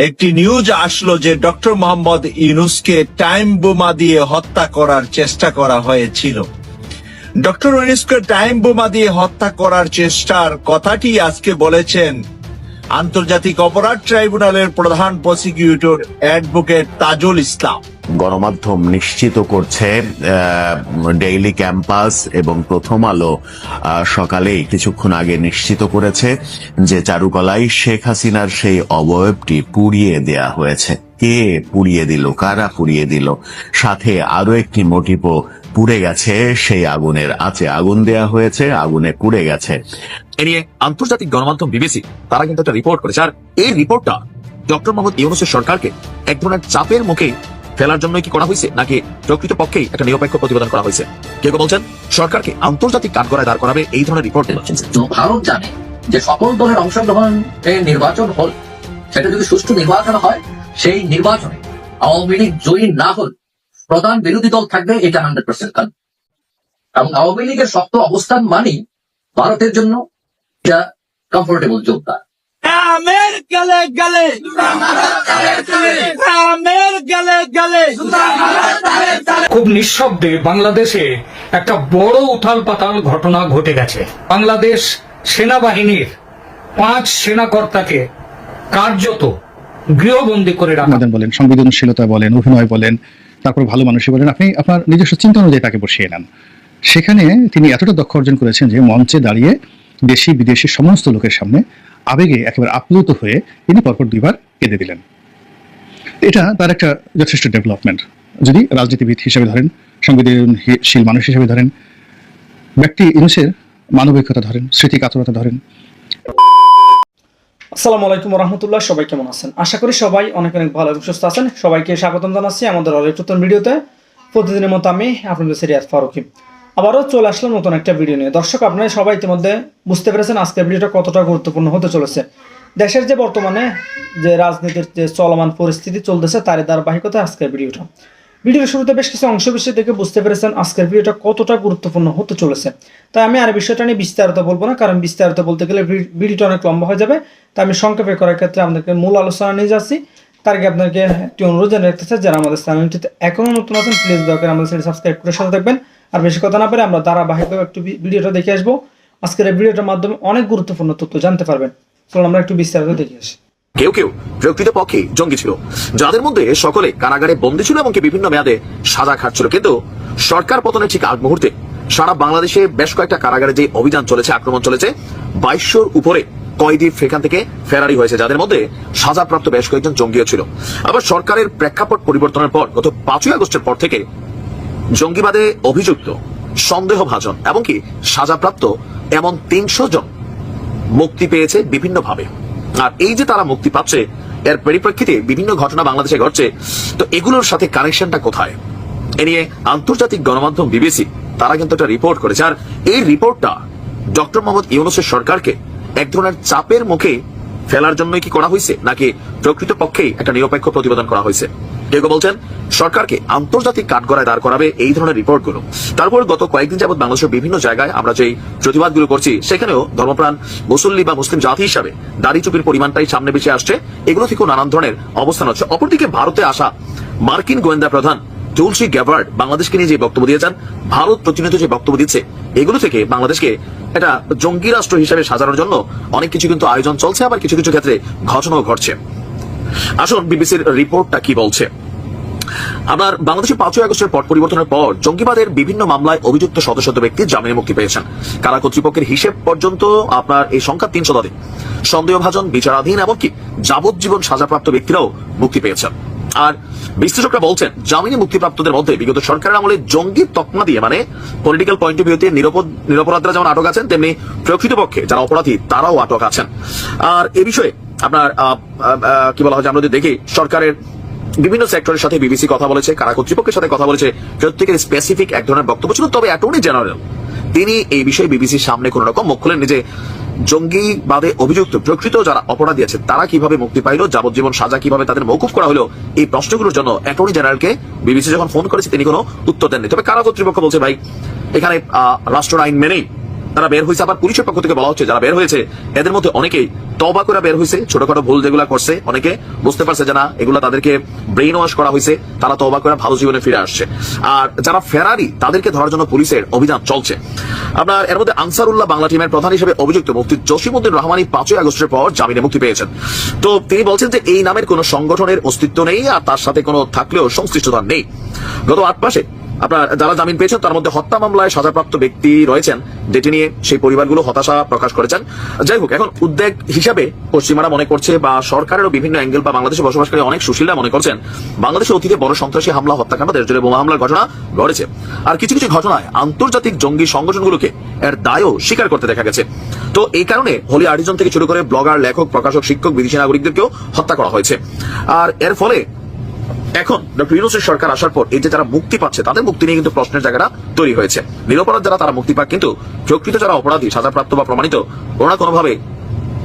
একটি নিউজ আসলো যে ডক্টর মোহাম্মদ ইউনুসকে টাইম বোমা দিয়ে হত্যা করার চেষ্টা করা হয়েছিল। ডক্টর ইউনুসকে টাইম বোমা দিয়ে হত্যা করার চেষ্টার কথাটি আজকে বলেছেন আন্তর্জাতিক অপরাধ ট্রাইব্যুনালের প্রধান প্রসিকিউটর অ্যাডভোকেট তাজুল ইসলাম। গণমাধ্যম নিশ্চিত করছে ডেইলি ক্যাম্পাস এবং প্রথম আলো আহ, সকালেই কিছুক্ষণ আগে নিশ্চিত করেছে যে চারুকলায় শেখ হাসিনার সেই অবয়বটি পুড়িয়ে দেয়া হয়েছে। কে পুড়িয়ে দিল কারা পুড়িয়ে দিল? সাথে আরও একটি মোটিপো পুড়ে গেছে সেই আগুনের আছে আগুন দেয়া হয়েছে আগুনে পুড়ে গেছে। এ নিয়ে আন্তর্জাতিক গণমাধ্যম বিবিসি, তারা কিন্তু একটা রিপোর্ট করেছে। আর এই রিপোর্টটা ডক্টর মোহাম্মদ ইউনুসের সরকারকে এক ধরনের চাপের মুখে ফেলার জন্য কি করা হয়েছে, নাকি প্রকৃত পক্ষেই একটা নিরপেক্ষ প্রতিবেদন করা হয়েছে? কেউ বলছেন? সরকারকে আন্তর্জাতিক কাঠগড়ায় দাঁড় করাবে এই ধরনের রিপোর্ট ভারত জানে যে সকল দলের অংশগ্রহণ নির্বাচন হল, সেটা যদি সুষ্ঠু নির্বাচন হয়, সেই নির্বাচনে আওয়ামী লীগ জয়ী না হল প্রধান বিরোধী দল থাকবে এটা হান্ড্রেড পার্সেন্ট এবং আওয়ামী লীগের শক্ত অবস্থান মানেই ভারতের জন্য এটা কমফোর্টেবল যোদ্ধা আমের গলে গলে। আমের গলে গলে। খুব নিঃশব্দে বাংলাদেশে একটা বড় উথাল পাতাল ঘটনা ঘটে গেছে। বাংলাদেশ সেনাবাহিনীর পাঁচ সেনাকর্তাকে কার্যত গৃহবন্দী করে রাখা। বলেন সংবেদনশীলতা বলেন অভিনয় বলেন তারপর ভালো মানুষই বলেন। আপনি আপনার নিজস্ব চিন্তা অনুযায়ী তাকে বসিয়ে নেন। সেখানে তিনি এতটা দক্ষ অর্জন করেছেন যে মঞ্চে দাঁড়িয়ে দেশি, বিদেশি সমস্ত লোকের সামনে আবেগে একেবারে আপ্লুত হয়ে তিনি পরপর দুইবার কেঁদে দিলেন। এটা তার একটা যথেষ্ট ডেভেলপমেন্ট। যদি রাজনীতিবিদ হিসেবে ধরেন, সংবেদনশীল মানুষ হিসেবে ধরেন, ব্যক্তি ইনুসের মানবিকতা ধরেন স্মৃতি কাতরতা ধরেন। আসসালামু আলাইকুম রহমতুল্লাহ সবাই কেমন আছেন? আশা করি সবাই অনেক অনেক ভালো এবং সুস্থ আছেন। সবাইকে স্বাগতম জানাচ্ছি আমাদের নতুন ভিডিওতে। প্রতিদিনের মতো আমি আপনাদের সিরিয়াস ফারুকি। আবারও চলে আসলাম নতুন একটা ভিডিও নিয়ে। দর্শক, আপনারা সবাই ইতিমধ্যে বুঝতে পেরেছেন আজকের ভিডিওটা কতটা গুরুত্বপূর্ণ হতে চলেছে। দেশের যে বর্তমানে যে রাজনীতির যে চলমান পরিস্থিতি চলতেছে, তারই ধারাবাহিকতায় আজকের ভিডিওটা ভিডিওর শুরুতে বেশ কিছু অংশ বিষয় থেকে বুঝতে পেরেছেন আজকের ভিডিওটা কতটা গুরুত্বপূর্ণ হতে চলেছে। তাই আমি আর বিষয়টা নিয়ে বিস্তারিত বলব না, কারণ বিস্তারিত বলতে গেলে ভিডিওটা অনেক লম্বা হয়ে যাবে। তাই আমি সংক্ষেপে করার ক্ষেত্রে আপনাদেরকে মূল আলোচনা নিয়ে যাচ্ছি। তার আগে আপনাকে একটি অনুরোধ জানিয়ে রাখতে চাই, যারা আমাদের চ্যানেলটিতে এখনও নতুন আছেন প্লিজ দয়া করে আমাদের চ্যানেল সাবস্ক্রাইব করে সাথে থাকবেন। আর বেশি কথা না পারে আমরা ধারাবাহিকভাবে একটু ভিডিওটা দেখে আসব। আজকের এই ভিডিওটার মাধ্যমে অনেক গুরুত্বপূর্ণ তথ্য জানতে পারবেন। চলুন আমরা একটু বিস্তারিত দেখে আসি। কেউ কেউ প্রকৃত পক্ষে জঙ্গি ছিল। যাদের মধ্যে সকলে কারাগারে বন্দী ছিল এবং বিভিন্ন মেয়াদে সাজা খাটছিল। কিন্তু সরকার পতনের ঠিক আগ মুহূর্তে সারা বাংলাদেশে বেশ কয়েকটা কারাগারে যে অভিযান চলেছে, আক্রমণ চলেছে, বাইশশোর উপরে কয়েদি সেখান থেকে ফেরারি হয়েছে, যাদের মধ্যে সাজাপ্রাপ্ত বেশ কয়েকজন জঙ্গিও ছিল। আবার সরকারের প্রেক্ষাপট পরিবর্তনের পর গত পাঁচই আগস্টের পর থেকে জঙ্গিবাদে অভিযুক্ত, সন্দেহভাজন, এমনকি সাজাপ্রাপ্ত এমন তিনশো জন মুক্তি পেয়েছে বিভিন্নভাবে। আর এই যে তারা মুক্তি পাচ্ছে, এর পরিপ্রেক্ষিতে বিভিন্ন ঘটনা বাংলাদেশে ঘটছে। তো এগুলোর সাথে কানেকশনটা কোথায়? এ নিয়ে আন্তর্জাতিক গণমাধ্যম বিবিসি, তারা কিন্তু একটা রিপোর্ট করেছে। আর এই রিপোর্টটা ডক্টর মোহাম্মদ ইউনুসের সরকারকে এক ধরনের চাপের মুখে ফেলার জন্যই কি করা হয়েছে, নাকি প্রকৃত পক্ষেই একটা নিরপেক্ষ প্রতিবেদন করা হয়েছে? কেউ বলছেন, সরকারকে আন্তর্জাতিক কাঠগড়ায় দাঁড় করাবে এই ধরনের রিপোর্টগুলো। তারপর গত কয়েকদিন যাবত বাংলাদেশের বিভিন্ন জায়গায় আমরা যেই প্রতিবাদগুলো করছি, সেখানেও ধর্মপ্রাণ মুসল্লি বা মুসলিম জাতি হিসাবে দাড়ি চুপির পরিমাণটাই সামনে বেশি আসছে। এগুলো থেকেও নানান ধরনের অবস্থান হচ্ছে। অপরদিকে ভারতে আসা মার্কিন গোয়েন্দা প্রধান তুলসী গ্যাবার্ড বাংলাদেশকে নিয়ে যে বক্তব্য দিয়েছেন, ভারত প্রতিনিয়ত যে বক্তব্য দিচ্ছে, এগুলো থেকে বাংলাদেশকে একটা জঙ্গি রাষ্ট্র হিসেবে সাজানোর জন্য অনেক কিছু কিন্তু আয়োজন চলছে, আবার কিছু কিছু ক্ষেত্রে ঘটনাও ঘটছে। আসুন, বিবিসির রিপোর্টটা কি বলছে? আপনার বাংলাদেশে পাঁচই আগস্টের পট পরিবর্তনের পর জঙ্গিবাদের বিভিন্ন মামলায় অভিযুক্ত শত শত ব্যক্তি জামিনে মুক্তি পেয়েছেন। কারা কর্তৃপক্ষের হিসেব পর্যন্ত আপনার এই সংখ্যা তিন শতাধিক। সন্দেহভাজন, বিচারাধীন, এমনকি যাবজ্জীবন সাজাপ্রাপ্ত ব্যক্তিরাও মুক্তি পেয়েছেন। আর বিশ্লেষকরা বলছেন, জামিনে মুক্তিপ্রাপ্তদের মধ্যে বিগত সরকারের আমলে জঙ্গি তকমা দিয়ে মানে পলিটিক্যাল পয়েন্ট অফ ভিউতে নিরাপরাধরা যেমন আটক আছেন, তেমনি প্রকৃতপক্ষে যারা অপরাধী, তারাও আটক আছেন। আর এ বিষয়ে আপনার কি বলা হয় আমরা যদি দেখি, সরকারের বিভিন্ন সেক্টরের সাথে বিবিসি কথা বলেছে, কারা কর্তৃপক্ষের সাথে কথা বলেছে, প্রত্যেকের স্পেসিফিক এক ধরনের বক্তব্য ছিল। তবে অ্যাটর্নি জেনারেল তিনি এই বিষয়ে বিবিসির সামনে কোন রকম মুখ খুলেননি যে জঙ্গিবাদে অভিযুক্ত প্রকৃত যারা অপরাধী আছে, তারা কীভাবে মুক্তি পাইলো, যাবজ্জীবন সাজা কীভাবে তাদের মৌকুফ করা হলো, এই প্রশ্নগুলোর জন্য অ্যাটর্নি জেনারেলকে বিবিসি যখন ফোন করেছে, তিনি কোনো উত্তর দেননি। তবে কারা কর্তৃপক্ষ বলছে, ভাই, এখানে রাষ্ট্র আইন মেনেই তারা বের হয়েছে আবার পুলিশের পক্ষ থেকে বলা হচ্ছে, যারা বের হয়েছে, এদের মধ্যে অনেকেই তবা করে বের হয়েছে ছোটখাটো ভুল যেগুলো করছে, অনেকে বুঝতে পারছে যে না, এগুলো তাদেরকে ব্রেন ওয়াশ করা হয়েছে তারা তবা করে ভালো জীবনে ফিরে আসছে। আর যারা ফেরারি তাদেরকে ধরার জন্য পুলিশের অভিযান চলছে। আপনার, এর মধ্যে আনসারুল্লাহ বাংলা টিমের প্রধান হিসেবে অভিযুক্ত মুফতি জসিমুদ্দিন রহমানি পাঁচই আগস্টের পর জামিনে মুক্তি পেয়েছেন। তো তিনি বলছেন যে এই নামের কোনো সংগঠনের অস্তিত্ব নেই আর তার সাথে কোনো থাকলেও সংশ্লিষ্টতা নেই। গত আট মাসে আপনার, যারা জামিন পেয়েছেন, তার মধ্যে হত্যা মামলায় সাজাপ্রাপ্ত ব্যক্তি রয়েছেন, যেটি নিয়ে সেই পরিবারগুলো হতাশা প্রকাশ করেছেন। যাই হোক, এখন উদ্বেগ হিসাবে পশ্চিমারা মনে করছে বা সরকারেরও বিভিন্ন অ্যাঙ্গেল বা বাংলাদেশে বসবাসকারী অনেক সুশীলরা মনে করছেন বাংলাদেশে অতীতে বড় সন্ত্রাসী হামলা, হত্যাকাণ্ড দেশ জুড়ে বোমা হামলার ঘটনা ঘটেছে আর কিছু কিছু ঘটনায় আন্তর্জাতিক জঙ্গি সংগঠনগুলোকে এর দায়ও স্বীকার করতে দেখা গেছে। তো এই কারণে হোলি আর্টিজন থেকে শুরু করে ব্লগার, লেখক, প্রকাশক, শিক্ষক, বিদেশি নাগরিকদেরকেও হত্যা করা হয়েছে। আর এর ফলে এখন ডক্টর ইউনুসের সরকার আসার পর এই যে যারা মুক্তি পাচ্ছে, তাদের মুক্তি নিয়ে কিন্তু প্রশ্নের জায়গাটা তৈরি হয়েছে। নিরপরাধ যারা, তারা মুক্তি পাক, কিন্তু প্রকৃত যারা অপরাধী, সাজাপ্রাপ্ত বা প্রমাণিত না কোনোভাবে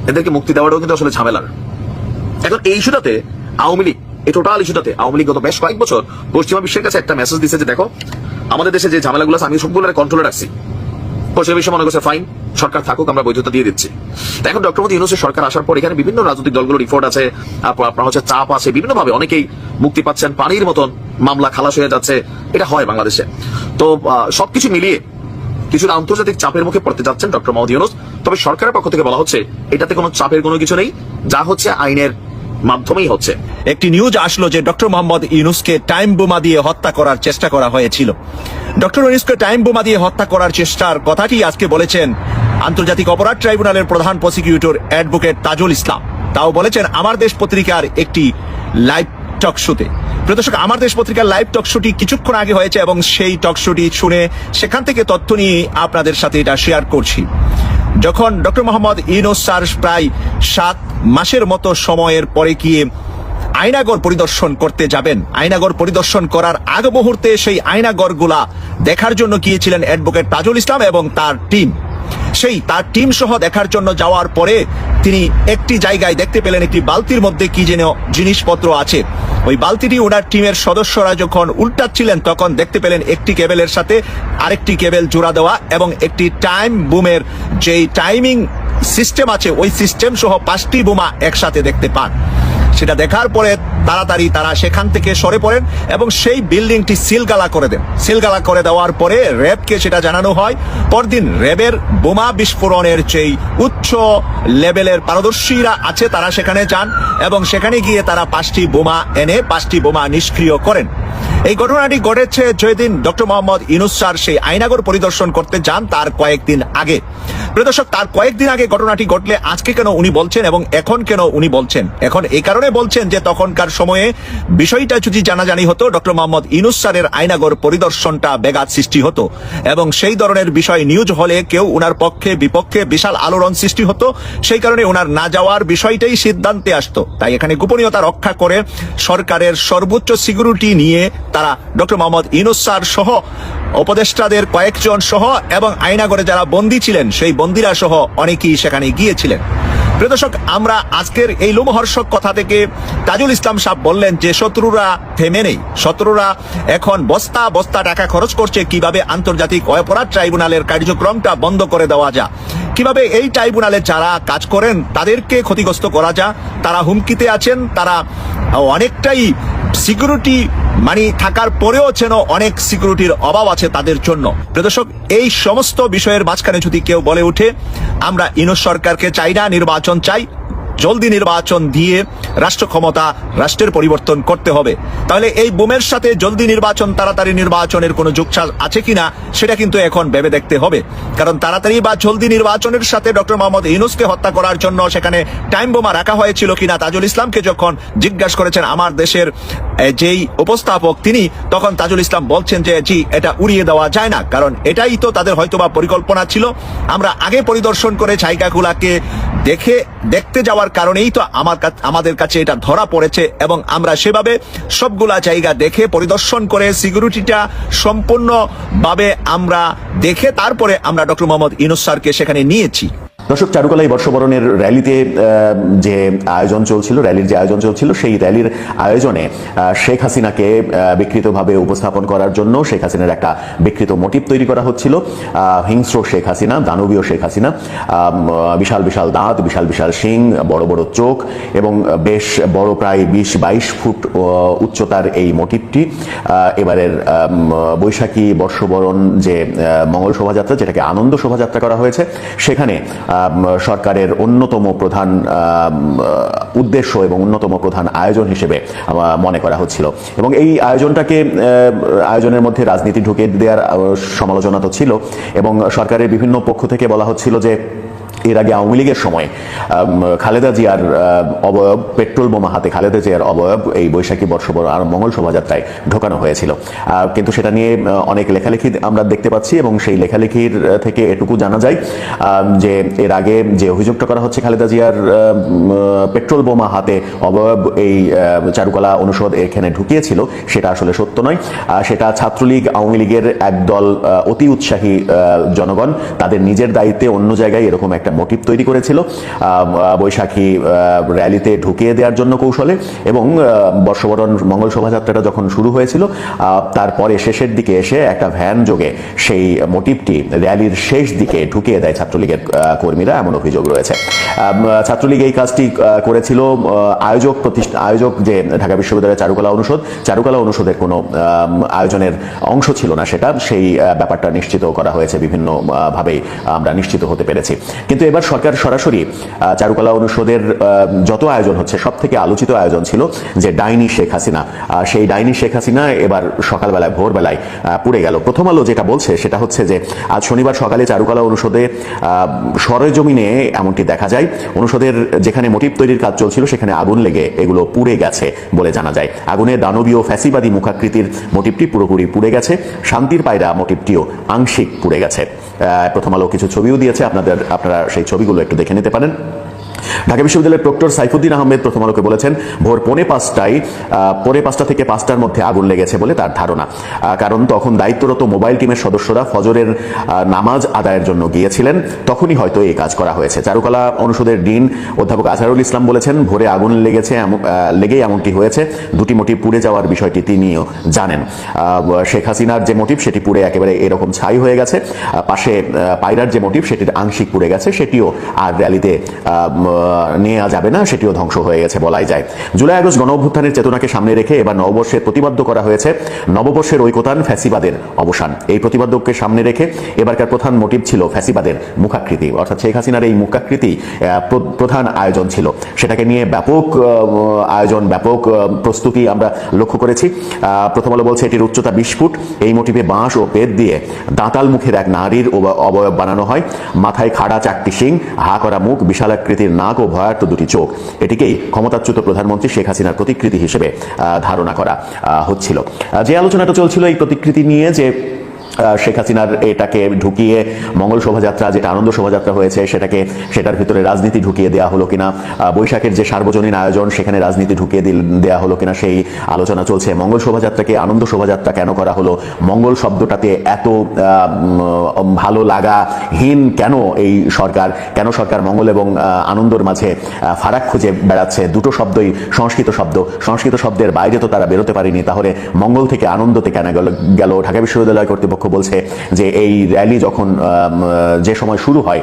এদেরকে মুক্তি দেওয়াটাও কিন্তু আসলে ঝামেলার। এখন এই ইস্যুটাতে আওয়ামী লীগ, এই টোটাল ইস্যুটাতে আওয়ামী লীগ গত বেশ কয়েক বছর পশ্চিমা বিশ্বের কাছে একটা মেসেজ দিচ্ছে যে, দেখো, আমাদের দেশে যে ঝামেলাগুলো আছে, আমি সবগুলো কন্ট্রোলে রাখছি পশ্চিমা বিশ্ব মনে করছে ফাইন সরকার থাকুক, আমরা বৈধতা দিয়ে দিচ্ছি। এখন ডক্টর মোদী ইউনুসের সরকার আসার পর এখানে বিভিন্ন রাজনৈতিক দলগুলো রিপোর্ট আছে আপনার হচ্ছে চাপ আছে বিভিন্ন ভাবে অনেকেই মুক্তি পাচ্ছেন, পানির মতন মামলা খালাস হয়ে যাচ্ছে। এটা হয় বাংলাদেশে। তো সবকিছু মিলিয়ে কিছুটা আন্তর্জাতিক চাপের মুখে পড়তে যাচ্ছেন ডক্টর মোহাম্মদ ইউনুস। তবে সরকারের পক্ষ থেকে বলা হচ্ছে, এটাতে কোনো চাপের কোনো কিছু নেই, যা হচ্ছে আইনের মাধ্যমেই হচ্ছে। একটি নিউজ আসলো যে ডক্টর মোহাম্মদ ইউনুসকে টাইম বোমা দিয়ে হত্যা করার চেষ্টা করা হয়েছিল। ডক্টর ইউনুসকে টাইম বোমা দিয়ে হত্যা করার চেষ্টার কথাটি আজকে বলেছেন আন্তর্জাতিক অপরাধ ট্রাইব্যুনালের প্রধান প্রসিকিউটর অ্যাডভোকেট তাজুল ইসলাম। তাও বলেছেন, আমার দেশ পত্রিকার একটি লাইভ টক শোতে। প্রদর্শক আমার দেশ পত্রিকার লাইভ টক শোটি কিছুক্ষণ আগে হয়েছে এবং সেই টক শোটি শুনে সেখান থেকে তথ্য নিয়ে আপনাদের সাথে এটা শেয়ার করছি। যখন ডক্টর মোহাম্মদ ইউনুস স্যার প্রায় সাত মাসের মতো সময়ের পরে গিয়ে আয়নাগর পরিদর্শন করতে যাবেন? আয়নাগর পরিদর্শন করার আগ মুহূর্তে সেই আয়নাগরগুলা দেখার জন্য গিয়েছিলেন অ্যাডভোকেট তাজুল ইসলাম এবং তার টিম সেই তার টিম সহ দেখার জন্য যাওয়ার পরে তিনি একটি জায়গায় দেখতে পেলেন একটি বালতির মধ্যে কি যেন জিনিসপত্র আছে। ওই বালতিটি ওনার টিমের সদস্যরা যখন উল্টাচ্ছিলেন, তখন দেখতে পেলেন একটি কেবেলের সাথে আরেকটি কেবেল জোড়া দেওয়া এবং একটি টাইম বুমের যেই টাইমিং সিস্টেম আছে, ওই সিস্টেম সহ পাঁচটি বোমা একসাথে দেখতে পান। সেটা দেখার পরে তাড়াতাড়ি তারা সেখান থেকে সরে পড়েন এবং সেই বিল্ডিংটি সিলগালা করে দেন। সিলগালা করে দেওয়ার পরে র্যাবকে সেটা জানানো হয়। পরদিন র্যাবের বোমা বিস্ফোরণের যেই উচ্চ লেভেলের পারদর্শীরা আছে, তারা সেখানে যান এবং সেখানে গিয়ে তারা পাঁচটি বোমা এনে পাঁচটি বোমা নিষ্ক্রিয় করেন। এই ঘটনাটি ঘটেছে যেদিন ডক্টর মোহাম্মদ ইনুস স্যার সেই আইনাগর পরিদর্শন করতে যান তার কয়েকদিন আগে। প্রদর্শক তার কয়েকদিন আগে ঘটনাটি ঘটলে আজকে কেন উনি বলছেন এবং এখন কেন উনি বলছেন? এখন এই কারণে বলছেন যে তখনকার সময়ে বিষয়টা যদি জানাজানি হতো, ডক্টর মোহাম্মদ ইনুস স্যারের আইনাগর পরিদর্শনটা বেগাত সৃষ্টি হতো এবং সেই ধরনের বিষয় নিউজ হলে কেউ উনার পক্ষে বিপক্ষে বিশাল আলোড়ন সৃষ্টি হতো, সেই কারণে ওনার না যাওয়ার বিষয়টাই সিদ্ধান্তে আসতো। তাই এখানে গোপনীয়তা রক্ষা করে সরকারের সর্বোচ্চ সিকিউরিটি নিয়ে তারা ডক্টর মোহাম্মদ ইনুস স্যার সহ, উপদেষ্টাদের কয়েকজন সহ এবং আইনাগরে যারা বন্দী ছিলেন, সেই বন্দিরা সহ অনেকেই সেখানে গিয়েছিলেন। প্রিয় দর্শক, আমরা আজকের এই লোমহর্ষক কথা থেকে তাজুল ইসলাম সাহ বললেন যে শত্রুরা থেমে নেই। শত্রুরা এখন বস্তা বস্তা টাকা খরচ করছে, কীভাবে আন্তর্জাতিক অপরাধ ট্রাইব্যুনালের কার্যক্রমটা বন্ধ করে দেওয়া যা। কীভাবে এই ট্রাইব্যুনালে যারা কাজ করেন, তাদেরকে ক্ষতিগ্রস্ত করা যা। তারা হুমকিতে আছেন, তারা অনেকটাই সিকিউরিটি মানে থাকার পরেও যেন অনেক সিকিউরিটির অভাব আছে তাদের জন্য। প্রদর্শক এই সমস্ত বিষয়ের মাঝখানে যদি কেউ বলে উঠে আমরা ইনো সরকারকে চাই না, নির্বাচন চাই জলদি নির্বাচন দিয়ে রাষ্ট্র ক্ষমতা, রাষ্ট্রের পরিবর্তন করতে হবে। তাহলে এই বোমের সাথে জলদি নির্বাচন, তাড়াতাড়ি নির্বাচনের কোনো যোগসাল আছে কিনা, সেটা কিন্তু এখন ভেবে দেখতে হবে। কারণ তাড়াতাড়ি বা জলদি নির্বাচনের সাথে ডক্টর মোহাম্মদ ইউনুসকে হত্যা করার জন্য সেখানে টাইম বোমা রাখা হয়েছিল কিনা, তাজুল ইসলামকে যখন জিজ্ঞাসা করেছেন আমার দেশের যেই উপস্থাপক তিনি, তখন তাজুল ইসলাম বলছেন যে, জি, এটা উড়িয়ে দেওয়া যায় না। কারণ এটাই তো তাদের হয়তোবা পরিকল্পনা ছিল। আমরা আগে পরিদর্শন করে জায়গাগুলাকে দেখে দেখতে যাওয়ার কারণেই তো আমার আমাদের কাছে এটা ধরা পড়েছে এবং আমরা সেভাবে সবগুলা জায়গা দেখে পরিদর্শন করে সিকিউরিটিটা সম্পূর্ণভাবে আমরা দেখে তারপরে আমরা ডক্টর মোহাম্মদ ইনুস স্যারকে সেখানে নিয়েছি। দর্শক, চারুকলাই বর্ষবরণের র্যালিতে যে আয়োজন চলছিল, র্যালির যে আয়োজন চলছিল, সেই র্যালির আয়োজনে শেখ হাসিনাকে বিকৃতভাবে উপস্থাপন করার জন্য শেখ হাসিনার একটা বিকৃত মোটিভ তৈরি করা হচ্ছিল। হিংস্র শেখ হাসিনা, দানবীয় শেখ হাসিনা বিশাল বিশাল দাঁত, বিশাল বিশাল শিং, বড় বড় চোখ এবং বেশ বড় প্রায় বিশ, বাইশ ফুট উচ্চতার এই মোটিভটি এবারের বৈশাখী বর্ষবরণ যে মঙ্গল শোভাযাত্রা, যেটাকে আনন্দ শোভাযাত্রা করা হয়েছে, সেখানে সরকারের অন্যতম প্রধান উদ্দেশ্য এবং অন্যতম প্রধান আয়োজন হিসেবে মনে করা হচ্ছিল। এবং এই আয়োজনটাকে আয়োজনের মধ্যে রাজনীতি ঢুকে দেওয়ার সমালোচনা তো ছিল। এবং সরকারের বিভিন্ন পক্ষ থেকে বলা হচ্ছিল যে এর আগে আওয়ামী লীগের সময় খালেদা জিয়ার অবয়ব, পেট্রোল বোমা হাতে খালেদা জিয়ার অবয়ব এই বৈশাখী বর্ষবর আর মঙ্গল শোভাযাত্রায় ঢোকানো হয়েছিল। কিন্তু সেটা নিয়ে অনেক লেখালেখি আমরা দেখতে পাচ্ছি এবং সেই লেখালেখির থেকে এটুকু জানা যায় যে এর আগে যে অভিযোগটা করা হচ্ছে খালেদা জিয়ার পেট্রোল বোমা হাতে অবয়ব এই চারুকলা অনুষদ এখানে ঢুকিয়েছিল, সেটা আসলে সত্য নয়। সেটা ছাত্রলীগ, আওয়ামী লীগের একদল অতি উৎসাহী জনগণ, তাদের নিজের দায়িত্বে অন্য জায়গায় এরকম একটা মোটিভ তৈরি করেছিল বৈশাখী র্যালিতে ঢুকিয়ে দেওয়ার জন্য কৌশলে এবং বর্ষবরণ মঙ্গল শোভাযাত্রাটা যখন শুরু হয়েছিল তারপরে শেষের দিকে এসে একটা ভ্যান যোগে সেই মোটিভটি র্যালির শেষ দিকে ঢুকিয়ে দেয় ছাত্রলীগের কর্মীরা এমন অভিযোগ রয়েছে। ছাত্রলীগ এই কাজটি করেছিল আয়োজক প্রতিষ্ঠা আয়োজক যে ঢাকা বিশ্ববিদ্যালয়ের চারুকলা অনুষদ চারুকলা অনুষদের কোনো আয়োজনের অংশ ছিল না সেটা সেই ব্যাপারটা নিশ্চিত করা হয়েছে বিভিন্ন আহ, আমরা নিশ্চিত হতে পেরেছি। কিন্তু এবার সরকার সরাসরি চারুকলা অনুষদের যত আয়োজন হচ্ছে সব থেকে আলোচিত আয়োজন ছিল যে ডাইনি শেখ হাসিনা। সেই ডাইনি শেখ হাসিনা এবার সকালবেলায়, ভোরবেলায় পুড়ে গেল। প্রথম আলো যেটা বলছে সেটা হচ্ছে যে আজ শনিবার সকালে চারুকলা অনুষদে সরেজমিনে এমনটি দেখা যায়। অনুষদের যেখানে মোটিভ তৈরির কাজ চলছিল, সেখানে আগুন লেগে এগুলো পুড়ে গেছে বলে জানা যায়। আগুনে দানবীয় ফ্যাসিবাদী মুখাকৃতির মোটিভটি পুরোপুরি পুড়ে গেছে। শান্তির পায়রা মোটিভটিও আংশিক পুড়ে গেছে। প্রথম আলো কিছু ছবিও দিয়েছে। আপনাদের আপনারা সেই ছবিগুলো একটু দেখে নিতে পারেন। ঢাকা বিশ্ববিদ্যালয়ের প্রক্টর সাইফুদ্দিন আহমেদ প্রথম আলোকে বলেছেন, ভোর পৌনে পাঁচটায় পৌনে পাঁচটা থেকে পাঁচটার মধ্যে আগুন লেগেছে বলে তার ধারণা। কারণ তখন দায়িত্বরত মোবাইল টিমের সদস্যরা ফজরের নামাজ আদায়ের জন্য গিয়েছিলেন। তখনই হয়তো এই কাজ করা হয়েছে। চারুকলা অনুষদের ডিন অধ্যাপক আজহারুল ইসলাম বলেছেন, ভোরে আগুন লেগেছে লেগেই এমনটি হয়েছে। দুটি মোটিভ পুড়ে যাওয়ার বিষয়টি তিনিও জানেন। শেখ হাসিনার যে মোটিভ, সেটি পুড়ে একেবারে এরকম ছাই হয়ে গেছে। পাশে পায়রার যে মোটিভ, সেটির আংশিক পুড়ে গেছে। সেটিও আর র্যালিতে নেওয়া যাবে না, সেটিও ধ্বংস হয়ে গেছে বলাই যায়। জুলাই আগস্ট গণ অভ্যুত্থানের চেতনাকে সামনে রেখে এবার নববর্ষের প্রতিবাদ্য করা হয়েছে নববর্ষের ঐকতান ফ্যাসিবাদের অবসান। এই প্রতিবাদ্যকে সামনে রেখে এবারকার প্রধান মোটিভ ছিল ফ্যাসিবাদের মুখাকৃতি। অর্থাৎ শেখ হাসিনার এই মুখাকৃতি প্রধান আয়োজন ছিল। সেটাকে নিয়ে ব্যাপক আয়োজন, ব্যাপক প্রস্তুতি আমরা লক্ষ্য করেছি। প্রথম আলো বলছে এটির উচ্চতা বিশ ফুট। এই মোটিভে বাঁশ ও বেত দিয়ে দাঁতাল মুখের এক নারীর অবয়ব বানানো হয়। মাথায় খাড়া চারটি শিং, হা করা মুখ বিশাল আকৃতির নাক ও দুটি চোখ। এটিকেই ক্ষমতাচ্যুত প্রধানমন্ত্রী শেখ হাসিনার প্রতিকৃতি হিসেবে ধারণা করা হচ্ছিল। যে আলোচনাটা চলছিল এই প্রতিকৃতি নিয়ে যে শেখ হাসিনার এটাকে ঢুকিয়ে মঙ্গল শোভাযাত্রা, যেটা আনন্দ শোভাযাত্রা হয়েছে, সেটাকে, সেটার ভিতরে রাজনীতি ঢুকিয়ে দেওয়া হলো কিনা বৈশাখের যে সার্বজনীন আয়োজন, সেখানে রাজনীতি ঢুকিয়ে দেওয়া হলো কিনা, সেই আলোচনা চলছে। মঙ্গল শোভাযাত্রাকে আনন্দ শোভাযাত্রা কেন করা হলো? মঙ্গল শব্দটাতে এত ভালো লাগাহীন কেন এই সরকার? কেন সরকার মঙ্গল এবং আনন্দর মাঝে ফারাক খুঁজে বেড়াচ্ছে? দুটো শব্দই সংস্কৃত শব্দ। সংস্কৃত শব্দের বাইরে তো তারা বেরোতে পারেনি। তাহলে মঙ্গল থেকে আনন্দতে কেন গেল গেল ঢাকা বিশ্ববিদ্যালয় কর্তৃপক্ষ। বলছে যে এই র্যালি যখন যে সময় শুরু হয়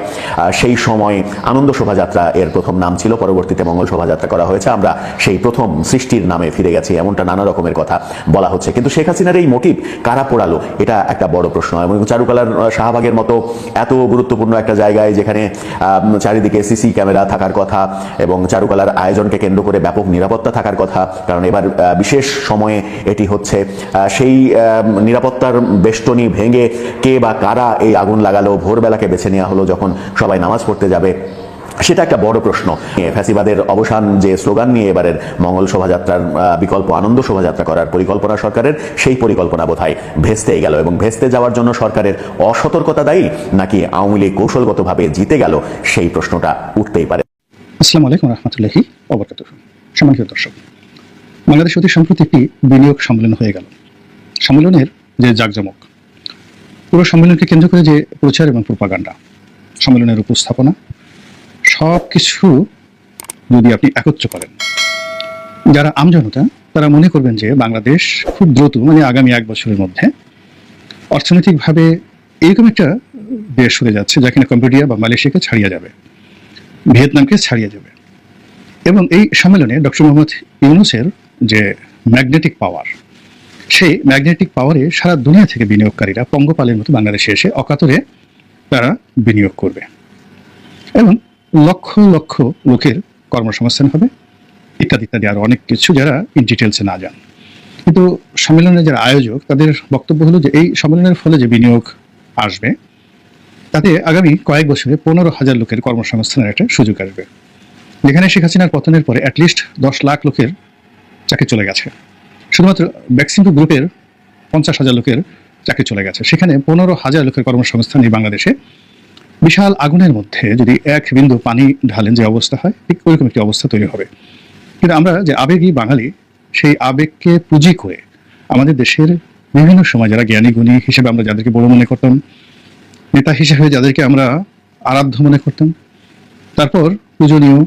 সেই সময় আনন্দ শোভাযাত্রা এর প্রথম নাম ছিল। পরবর্তীতে মঙ্গল শোভাযাত্রা করা হয়েছে। আমরা সেই প্রথম সৃষ্টির নামে ফিরে গেছি, এমনটা নানা রকমের কথা বলা হচ্ছে। কিন্তু শেখ হাসিনার এই মোটিভ কারা পোড়ালো, এটা একটা বড় প্রশ্ন। এবং চারুকলার শাহবাগের মতো এত গুরুত্বপূর্ণ একটা জায়গায় যেখানে চারিদিকে সিসি ক্যামেরা থাকার কথা এবং চারুকলার আয়োজনকে কেন্দ্র করে ব্যাপক নিরাপত্তা থাকার কথা, কারণ এবার বিশেষ সময়ে এটি হচ্ছে সেই নিরাপত্তার বেষ্টনী ভেঙে কে বা কারা এই আগুন লাগালো, ভোরবেলাকে বেছে নেওয়া হলো যখন সবাই নামাজ পড়তে যাবে, সেটা একটা বড় প্রশ্ন। ফ্যাসিবাদের অবসান যে স্লোগান নিয়ে এবারের মঙ্গল শোভাযাত্রার বিকল্প আনন্দ শোভাযাত্রা করার পরিকল্পনা সরকারের, সেই পরিকল্পনা বোধহয় ভেস্তেই গেল এবং ভেস্তে যাওয়ার জন্য সরকারের অসতর্কতা দায়ী নাকি আওয়ামী লীগ কৌশলগতভাবে জিতে গেল, সেই প্রশ্নটা উঠতেই পারে। আসসালামু আলাইকুম রহমতুল্লাহি সম্মানিত দর্শক, বাংলাদেশ অতি সম্প্রতি একটি বিনিয়োগ সম্মেলন হয়ে গেল। সম্মেলনের যে জাকজমক পুরো সম্মেলনকে কেন্দ্র করে যে প্রচার এবং প্রপাগান্ডা, সম্মেলনের উপস্থাপনা সব কিছু যদি আপনি একত্র করেন, যারা আমজনতা তারা মনে করবেন যে বাংলাদেশ খুব দ্রুত মানে আগামী এক বছরের মধ্যে, অর্থনৈতিকভাবে এরকম একটা দেশ হয়ে যাচ্ছে যা কিনা বা মালয়েশিয়াকে ছাড়িয়ে যাবে, ভিয়েতনামকে ছাড়িয়ে যাবে। এবং এই সম্মেলনে ডক্টর মোহাম্মদ ইউনুসের যে ম্যাগনেটিক পাওয়ার সেই ম্যাগনেটিক পাওয়ারে সারা দুনিয়া থেকে বিনিয়োগকারীরা পঙ্গপালের মতো বাংলাদেশে এসে অকাতরে তারা বিনিয়োগ করবে। এবং লক্ষ লক্ষ লোকের কর্মসংস্থান হবে, ইত্যাদি ইত্যাদি আরও অনেক কিছু যারা ইন ডিটেলসে না যান কিন্তু সম্মেলনের যারা আয়োজক, তাদের বক্তব্য হলো যে এই সম্মেলনের ফলে যে বিনিয়োগ আসবে, তাতে আগামী কয়েক বছরে পনেরো হাজার লোকের কর্মসংস্থানের একটা সুযোগ আসবে। যেখানে শেখ হাসিনার পতনের পরে অ্যাটলিস্ট দশ লাখ লোকের চাকরি চলে গেছে। শুধুমাত্র ভ্যাকসিন গ্রুপের পঞ্চাশ হাজার লোকের চাকরি চলে গেছে। সেখানে পনেরো হাজার লোকের কর্মসংস্থান এই বাংলাদেশে। বিশাল আগুনের মধ্যে যদি এক বিন্দু পানি ঢালেন যে অবস্থা হয়, ঠিক ওইরকম একটি অবস্থা তৈরি হবে। কিন্তু আমরা যে আবেগী বাঙালি, সেই আবেগকে পুঁজি করে আমাদের দেশের বিভিন্ন সময় যারা জ্ঞানী, গুণী হিসেবে আমরা যাদেরকে বড় মনে করতাম, নেতা হিসেবে যাদেরকে আমরা আরাধ্য মনে করতাম, তারপর পূজনীয়,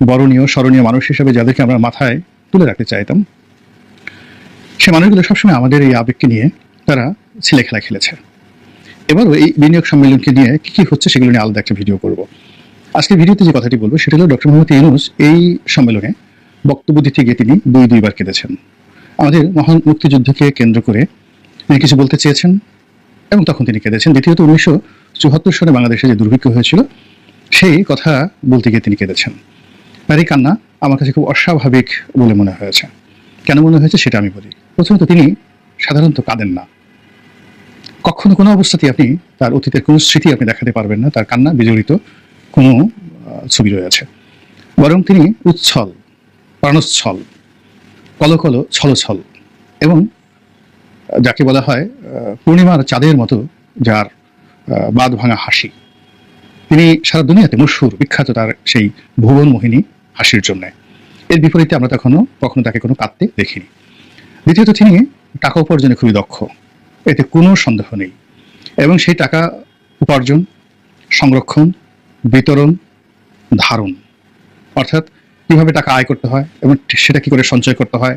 বরণীয়, স্মরণীয় মানুষ হিসেবে যাদেরকে আমরা মাথায় তুলে রাখতে চাইতাম সে মানুষগুলো সবসময় আমাদের এই আবেগকে নিয়ে তারা ছেলে খেলা খেলেছে। এবারও এই বিনিয়োগ সম্মেলনকে নিয়ে কি কি হচ্ছে সেগুলো নিয়ে আলাদা একটা ভিডিও করব। আজকে ভিডিওতে যে কথাটি বলব সেটা হলো ডক্টর মোহাম্মদ ইউনুস এই সম্মেলনে বক্তব্য দিতে গিয়ে তিনি দুই দুইবার কেঁদেছেন। আমাদের মহান মুক্তিযুদ্ধকে কেন্দ্র করে তিনি কিছু বলতে চেয়েছেন এবং তখন তিনি কেঁদেছেন। দ্বিতীয়ত উনিশশো চুয়াত্তর সালে বাংলাদেশে যে দুর্ভিক্ষ হয়েছিল, সেই কথা বলতে গিয়ে তিনি কেঁদেছেন। তার এই কান্না আমার কাছে খুব অস্বাভাবিক বলে মনে হয়েছে। কেন মনে হয়েছে সেটা আমি বলি। প্রথমত তিনি সাধারণত কাঁদেন না। কখনো কোনো অবস্থাতেই আপনি তার অতীতের কোনো স্মৃতি আপনি দেখাতে পারবেন না, তার কান্না বিজড়িত কোনো ছবি রয়েছে বরং তিনি উচ্ছল, প্রাণচ্ছল, কলকল, ছলছল এবং যাকে বলা হয় পূর্ণিমার চাঁদের মতো যার বাদ ভাঙা হাসি। তিনি সারা দুনিয়াতে মশুর, বিখ্যাত তার সেই ভুবন মোহিনী হাসির জন্য। এর বিপরীতে আমরা তখনও কখনো তাকে কোনো কাঁদতে দেখিনি। দ্বিতীয়ত তিনি টাকা উপার্জনে খুবই দক্ষ। এতে কোনো সন্দেহ নেই। এবং সেই টাকা উপার্জন, সংরক্ষণ, বিতরণ, ধারণ, অর্থাৎ কীভাবে টাকা আয় করতে হয় এবং সেটা কি করে সঞ্চয় করতে হয়,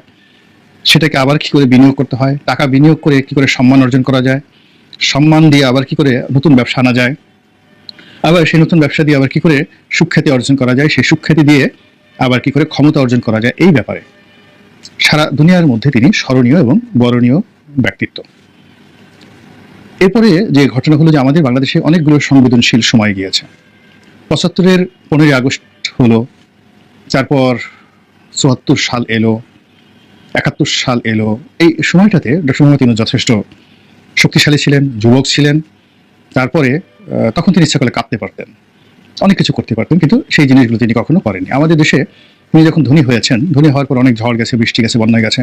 সেটাকে আবার কি করে বিনিয়োগ করতে হয়, টাকা বিনিয়োগ করে কি করে সম্মান অর্জন করা যায়, সম্মান দিয়ে আবার কি করে নতুন ব্যবসা আনা যায়, আবার সেই নতুন ব্যবসা দিয়ে আবার কি করে সুখ্যাতি অর্জন করা যায়, সেই সুখ্যাতি দিয়ে আবার কি করে ক্ষমতা অর্জন করা যায়, এই ব্যাপারে। সারা দুনিয়ার মধ্যে তিনি স্মরণীয় এবং বরণীয় ব্যক্তিত্ব। এরপরে যে ঘটনা হলো যে আমাদের বাংলাদেশে অনেকগুলো সংবেদনশীল সময় গিয়েছে। পঁচাত্তরের পনেরোই আগস্ট হলো, তারপর চুয়াত্তর সাল এলো, একাত্তর সাল এলো। এই সময়টাতে ডক্টর মোহাম্মদ ইউনূস যথেষ্ট শক্তিশালী ছিলেন, যুবক ছিলেন। তারপরে তখন তিনি ইচ্ছা করলে কাঁদতে পারতেন, অনেক কিছু করতে পারতেন, কিন্তু সেই জিনিসগুলো তিনি কখনো করেননি। আমাদের দেশে তিনি যখন ধনী হয়েছেন, ধনী হওয়ার পর অনেক ঝড় গেছে, বৃষ্টি গেছে, বন্যা গেছে।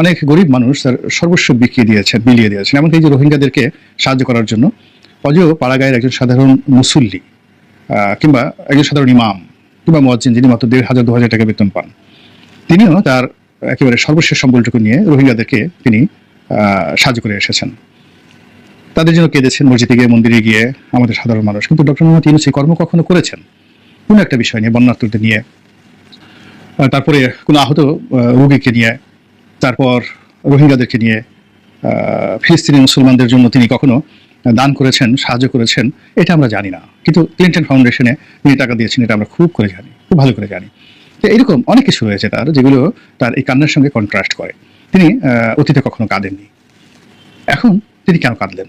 অনেক গরিব মানুষ তার সর্বস্ব বিকিয়ে দিয়েছেন, বিলিয়ে দিয়েছেন। এমনকি এই যে রোহিঙ্গাদেরকে সাহায্য করার জন্য, অজেয় পাড়াগাঁয়ের একজন সাধারণ মুসল্লি কিংবা একজন সাধারণ ইমাম, কিংবা মজ্জিন যিনি মাত্র দেড় হাজার, দু হাজার টাকা বেতন পান, তিনিও তার একেবারে সর্বশেষ সম্বলটুকু নিয়ে রোহিঙ্গাদেরকে তিনি সাহায্য করে এসেছেন। তাদের জন্য কেঁদেছেন, মসজিদে গিয়ে, মন্দিরে গিয়ে, আমাদের সাধারণ মানুষ। কিন্তু ডক্টর মোহাম্মদ ইউনুস এই কর্ম কখনো করেছেন? কোনো একটা বিষয় নিয়ে, বন্যার্থীদের নিয়ে তারপরে কোনো আহত রোগীকে নিয়ে, তারপর রোহিঙ্গাদেরকে নিয়ে ফিলিস্তিনি মুসলমানদের জন্য তিনি কখনো দান করেছেন, সাহায্য করেছেন, এটা আমরা জানি না। কিন্তু ক্লিন্টন ফাউন্ডেশনে তিনি টাকা দিয়েছেন, এটা আমরা খুব করে জানি, খুব ভালো করে জানি। তো এরকম অনেক কিছু রয়েছে তার, যেগুলো তার এই কান্নার সঙ্গে কন্ট্রাস্ট করে। তিনি অতীতে কখনো কাঁদেননি। এখন তিনি কেন কাঁদলেন?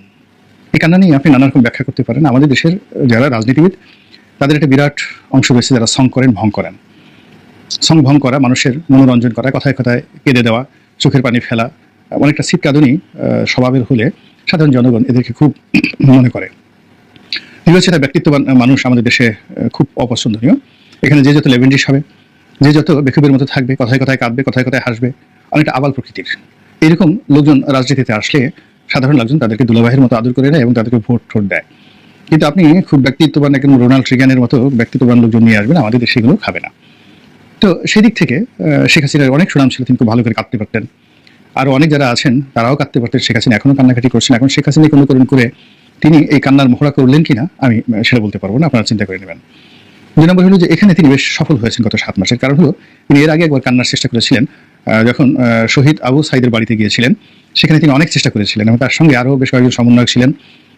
এই কান্না নিয়ে আপনি নানা রকম ব্যাখ্যা করতে পারেন। আমাদের দেশের যারা রাজনীতিবিদ, তাদের একটা বিরাট অংশ রয়েছে যারা সং করেন, ভং করেন। সং ভং করা, মানুষের মনোরঞ্জন করা, কথায় কথায় কেঁদে দেওয়া, চোখের পানি ফেলা, অনেকটা শীত কাঁদুনি স্বভাবের হলে সাধারণ জনগণ এদেরকে খুব মনে করে। একটা ব্যক্তিত্ববান মানুষ আমাদের দেশে খুব অপছন্দনীয়। এখানে যে যত লেভেন্ডিস হবে, যে যত বেকুবের মতো থাকবে, কথায় কথায় কাঁদবে, কথায় কথায় হাসবে, অনেকটা আবাল প্রকৃতির। এরকম লোকজন রাজনীতিতে আসলে সাধারণ লোকজন তাদেরকে দুলাভাইয়ের মতো আদর করে নেয় এবং তাদেরকে ভোট ঠোট দেয়। কিন্তু আপনি খুব ব্যক্তিত্ববান একদম রোনাল্ড রিগানের মতো ব্যক্তিত্ববান লোকজন নিয়ে আসবেন, আমাদের দেশে এগুলো খাবে না। তো সেদিক থেকে শেখ হাসিনার অনেক সুনাম ছিল, তিনি খুব ভালো করে কাঁদতে পারতেন। আরও অনেক যারা আছেন, তারাও কাঁদতে পারতেন, শেখ হাসিনা এখনও কান্নাকাটি করছেন। এখন শেখ হাসিনা অনুকরণ করে তিনি এই কান্নার মহড়া করলেন কিনা, আমি সেটা বলতে পারব না, আপনারা চিন্তা করে নেবেন। দুই নম্বর হলো যে এখানে তিনি বেশ সফল হয়েছেন গত সাত মাসের। কারণ হলো, তিনি এর আগে একবার কান্নার চেষ্টা করেছিলেন যখন শহীদ আবু সাইদের বাড়িতে গিয়েছিলেন, সেখানে তিনি অনেক চেষ্টা করেছিলেন এবং তার সঙ্গে আরও বেশ কয়েকজন সমন্বয়ক ছিলেন।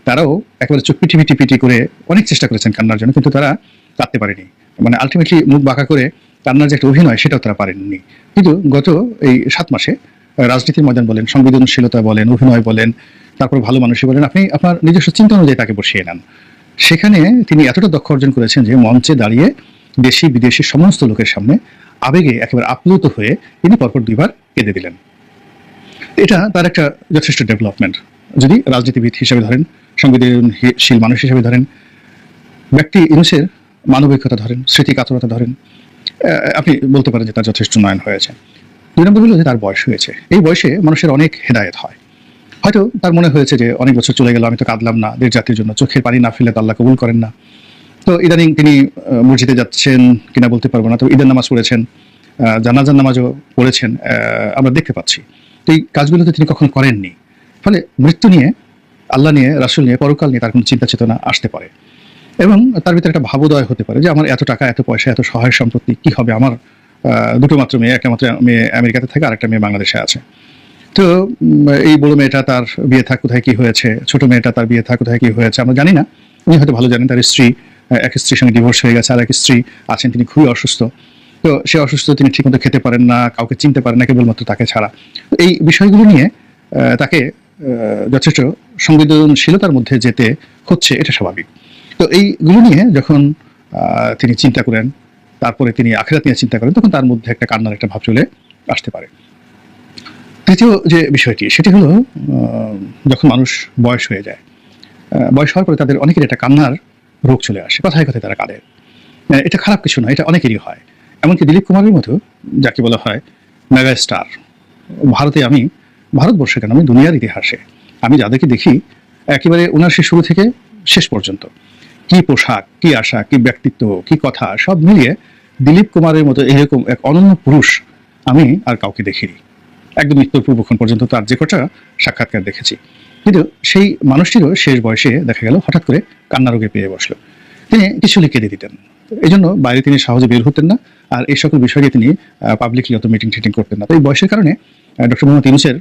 তারাও একেবারে চোখ পিটি পিটি পিটি করে অনেক চেষ্টা করেছেন কান্নার জন্য, কিন্তু তারা কাঁদতে পারেনি। মানে আলটিমেটলি মুখ বাঁকা করে কান্নার যে একটা অভিনয় সেটাও তারা পারেননি। কিন্তু গত এই সাত মাসে রাজনীতির ময়দান বলেন, সংবেদনশীলতা বলেন, অভিনয় বলেন, তারপর ভালো মানুষই বলেন, আপনি আপনার নিজস্ব চিন্তা অনুযায়ী তাকে বসিয়ে নেন। সেখানে তিনি এতটা দক্ষ অর্জন করেছেন যে মঞ্চে দাঁড়িয়ে দেশি, বিদেশি সমস্ত লোকের সামনে আবেগে একেবারে আপ্লুত হয়ে তিনি পরপর দুইবার কেঁদে দিলেন। এটা তার একটা যথেষ্ট ডেভেলপমেন্ট যদি রাজনীতিবিদ হিসেবে ধরেন, সংবেদনশীল মানুষ হিসেবে ধরেন, ব্যক্তি ইনুসের মানবিকতা ধরেন স্মৃতি স্মৃতিকাতরতা ধরেন আপনি বলতে পারেন যে তার যথেষ্ট উন্নয়ন হয়েছে। দুই নম্বর হলো যে তার বয়স হয়েছে। এই বয়সে মানুষের অনেক হেদায়েত হয়। হয়তো তার মনে হয়েছে যে অনেক বছর চলে গেল, আমি তো কাঁদলাম না দেশ জাতির জন্য, চোখের পানি না ফেলে আল্লাহ কবুল করেন না। তো ইদানিং তিনি মসজিদে যাচ্ছেন কিনা বলতে পারব না, তো ঈদের নামাজ পড়েছেন জানাজার নামাজও পড়েছেন আমরা দেখতে পাচ্ছি। তো এই কাজগুলোতে তিনি কখনো করেননি। ফলে মৃত্যু নিয়ে, আল্লাহ নিয়ে, রাসুল নিয়ে, পরকাল নিয়ে তার কোনো চিন্তা চেতনা আসতে পারে। এবং তার ভিতরে একটা ভাবোদয় হতে পারে যে আমার এত টাকা, এত পয়সা, এত সহায় সম্পত্তি কি হবে? আমার দুটো মাত্র মেয়ে, একটা মাত্র মেয়ে আমেরিকাতে থাকে আর একটা মেয়ে বাংলাদেশে আছে। তো এই বড় মেয়েটা তার বিয়ে থাক, কোথায় কি হয়েছে? ছোট মেয়েটা তার বিয়ে থাক, কোথায় কি হয়েছে? আমরা জানি না। উনি হয়তো ভালো জানেন, তার স্ত্রী এক স্ত্রীর সঙ্গে ডিভোর্স হয়ে গেছে, আর এক স্ত্রী আছেন, তিনি খুবই অসুস্থ। তো সে অসুস্থ, তিনি ঠিকমতো খেতে পারেন না, কাউকে চিনতে পারেন না, কেবলমাত্র তাকে ছাড়া। তো এই বিষয়গুলো নিয়ে তাকে যথেষ্ট সংবেদনশীলতার মধ্যে যেতে হচ্ছে, এটা স্বাভাবিক। তো এইগুলো নিয়ে যখন তিনি চিন্তা করেন, তারপরে তিনি আখেরাত নিয়ে চিন্তা করেন, তখন তার মধ্যে একটা কান্নার একটা ভাব চলে আসতে পারে। তৃতীয় যে বিষয়টি, সেটি হলো যখন মানুষ বয়স হয়ে যায় বয়স হওয়ার পরে তাদের অনেকের একটা কান্নার রোগ চলে আসে, কথায় কথায় তারা কাঁদে। এটা খারাপ কিছু নয়, এটা অনেকেরই হয়। এমনকি দিলীপ কুমারের মতো, যাকে বলা হয় মেগা স্টার ভারতে আমি, ভারতবর্ষে কেন আমি, দুনিয়ার ইতিহাসে, আমি যাদেরকে দেখি, একেবারে ওনার সে শুরু থেকে শেষ পর্যন্ত। কি পোশাক, কি আশা, কি ব্যক্তিত্ব, কি কথা, সব মিলিয়ে দিলীপ কুমারের মতো এরকম এক অনন্য পুরুষ আমি আর কাউকে দেখিনি। একদম মৃত্যুর পূর্বক্ষণ পর্যন্ত তার যে কটা সাক্ষাৎকার দেখেছি। কিন্তু সেই মানুষটিরও শেষ বয়সে দেখা গেল, হঠাৎ করে কান্না রোগে পেয়ে বসল। তিনি কিছু লিখে দিয়ে দিতেন। এই জন্য বাইরে তিনি সহজে বের হতেন না আর এই সকল বিষয় তিনি পাবলিকলি অত মিটিং টিটিং করতেন না। তো এই বয়সের কারণে ডক্টর মোহাম্মদ ইউনুসের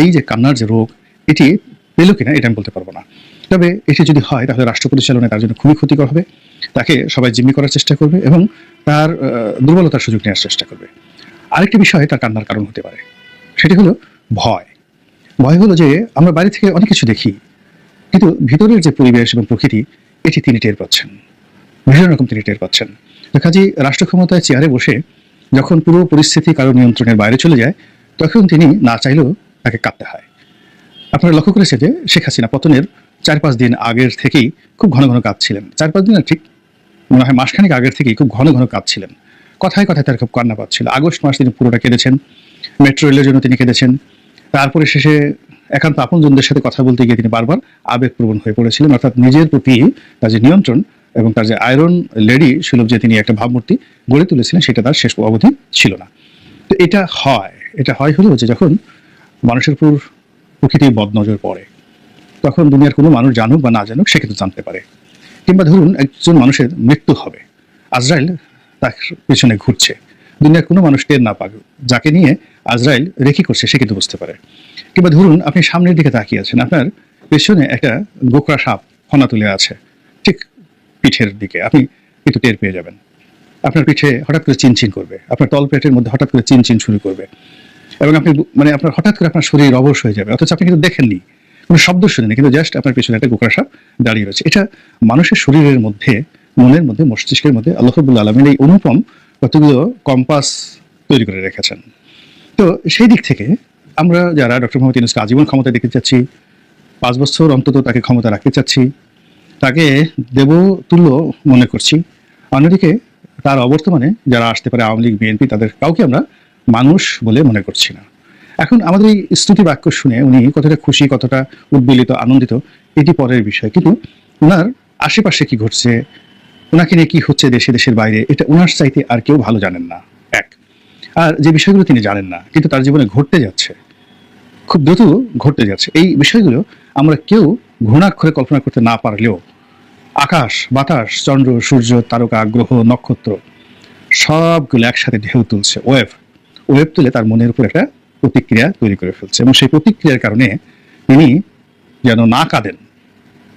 এই যে কান্নার যে রোগ, এটি পেল কিনা, এটা আমি বলতে পারব না। তবে এটি যদি হয়, তাহলে রাষ্ট্র পরিচালনায় তার জন্য খুবই ক্ষতিকর হবে। তাকে সবাই জিম্মি করার চেষ্টা করবে এবং তার দুর্বলতার সুযোগ নেওয়ার চেষ্টা করবে। আরেকটি বিষয় তার কান্নার কারণ হতে পারে। সেটি হলো ভয়। ভয় হলো যে, আমরা বাইরে থেকে অনেক কিছু দেখি, কিন্তু ভিতরের যে পরিবেশ এবং প্রকৃতি, এটি তিনি টের পাচ্ছেন। ভীষণ রকম তিনি টের পাচ্ছেন। কাজী রাষ্ট্র ক্ষমতায় চেয়ারে বসে যখন পুরো পরিস্থিতি কারও নিয়ন্ত্রণের বাইরে চলে যায়, তখন তিনি না চাইলেও তাকে কাঁদতে হয়। আপনারা লক্ষ্য করেছে যে শেখ হাসিনা পতনের চার পাঁচ দিন আগের থেকেই খুব ঘন ঘন কাঁদছিলেন চার পাঁচ দিন ঠিক মনে হয় মাসখানেক আগের থেকেই খুব ঘন ঘন কাঁদছিলেন কথায় কথায় তার খুব কান্না পাচ্ছিল। আগস্ট মাস তিনি পুরোটা কেঁদেছেন। মেট্রো রেলের জন্য তিনি কেঁদেছেন। তারপরে শেষে একান্ত আপনজনদের সাথে কথা বলতে গিয়ে তিনি বারবার আবেগপ্রবণ হয়ে পড়েছিলেন। অর্থাৎ নিজের প্রতি তার যে নিয়ন্ত্রণ এবং তার যে আয়রন লেডি সুলভ যে তিনি একটা ভাবমূর্তি গড়ে তুলেছিলেন, সেটা তার শেষ অবধি ছিল না। তো এটা হয়। এটা হয় হলো যে যখন মানুষের উপর প্রকৃতির বদনজর পড়ে তখন দুনিয়ার কোনো মানুষ জানুক বা না জানুক, সে কিন্তু জানতে পারে। কিংবা ধরুন, একজন মানুষের মৃত্যু হবে। আজরাইল তার পিছনে ঘুরছে। দুনিয়ার কোনো মানুষ টের না পাক যাকে নিয়ে আজরাইল রেখি করছে, সে কিন্তু বুঝতে পারে। কিংবা ধরুন, আপনি সামনের দিকে তাকিয়ে আছেন। আপনার পেছনে একটা গোকরা সাপ ফনা তুলে আছে, ঠিক পিঠের দিকে। আপনি কিন্তু টের পেয়ে যাবেন। আপনার পিঠে হঠাৎ করে চিনচিন করবে। আপনার তলপেটের মধ্যে হঠাৎ করে চিনচিন শুরু করবে। এবং আপনি মানে আপনার হঠাৎ করে আপনার শরীর অবশ হয়ে যাবে। অথচ আপনি কিন্তু দেখেননি। কোনো শব্দ শুনেনি কিন্তু জাস্ট আপনার পিছনে একটা গোকরা সাপ দাঁড়িয়ে রয়েছে। এটা মানুষের শরীরের মধ্যে, মনের মধ্যে, মস্তিষ্কের মধ্যে আল্লাহবুল্লা আলমের এই অনুপম কতগুলো কম্পাস তৈরি করে রেখেছেন। তো সেই দিক থেকে আমরা যারা ডক্টর মোহাম্মদ ইউনুসকে আজীবন ক্ষমতা দেখতে চাচ্ছি, পাঁচ বছর অন্তত তাকে ক্ষমতা রাখতে চাচ্ছি, তাকে দেব তুল্য মনে করছি, অন্যদিকে তার অবর্তমানে যারা আসতে পারে আওয়ামী লীগ, বিএনপি, তাদের কাউকে আমরা মানুষ বলে মনে করছি না। এখন আমাদের এই স্তুতি বাক্য শুনে উনি কতটা খুশি, কতটা উদ্বেলিত, আনন্দিত, এটি পরের বিষয়। কিন্তু ওনার আশেপাশে কি ঘটছে ওনাকে নিয়ে কি হচ্ছে দেশে, দেশের বাইরে, এটা ওনার চাইতে আর কেউ ভালো জানেন না। এক। আর যে বিষয়গুলো তিনি জানেন না, কিন্তু তার জীবনে ঘটতে যাচ্ছে, খুব দ্রুত ঘটতে যাচ্ছে, এই বিষয়গুলো আমরা কেউ ঘুণাক্ষরে কল্পনা করতে না পারলেও, আকাশ, বাতাস, চন্দ্র, সূর্য, তারকা, গ্রহ, নক্ষত্র, সবগুলো একসাথে ঢেউ তুলছে। ওয়েভ ওয়েভ তুলে তার মনের উপর একটা প্রতিক্রিয়া তৈরি করে ফেলছে। এবং সেই প্রতিক্রিয়ার কারণে তিনি যেন না কাঁদেন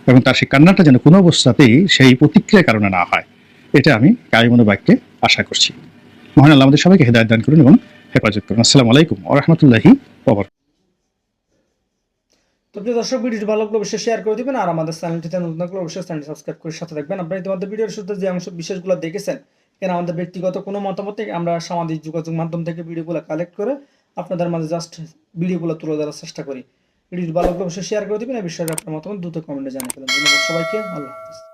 এবং তার সেই কান্নাটা যেন কোনো অবস্থাতেই সেই প্রতিক্রিয়ার কারণে না হয়, এটা আমি কায়মনো বাক্যে আশা করছি। মহান আল্লাহ আমাদের সবাইকে হেদায়ত দান করুন এবং হেফাজত করুন। আসসালামু আলাইকুম রহমতুল্লাহি ওবর তো প্রিয় দর্শক, ভিডিওটি ভালো লাগলে অবশ্যই শেয়ার করে দিবেন আর আমাদের চ্যানেলটিতে নতুন থাকলে অবশ্যই চ্যানেলটি সাবস্ক্রাইব করে সাথে থাকবেন। আপনারা ইতিমধ্যে ভিডিওর শুরুতে যে অংশ বিশেষগুলো দেখেছেন, কেন আমাদের ব্যক্তিগত কোনো মতামত আমরা সামাজিক যোগাযোগ মাধ্যম থেকে ভিডিওগুলো কালেক্ট করে আপনাদের মাঝে জাস্ট ভিডিওগুলো তুলে ধরার চেষ্টা করি। ভিডিওটি ভালো অবশ্যই শেয়ার করে দেবেন। এই বিষয়ে আপনার মতামত দ্রুত কমেন্টে জানিয়ে ফেলেন। ধন্যবাদ সবাইকে। আল্লাহ হাফিজ।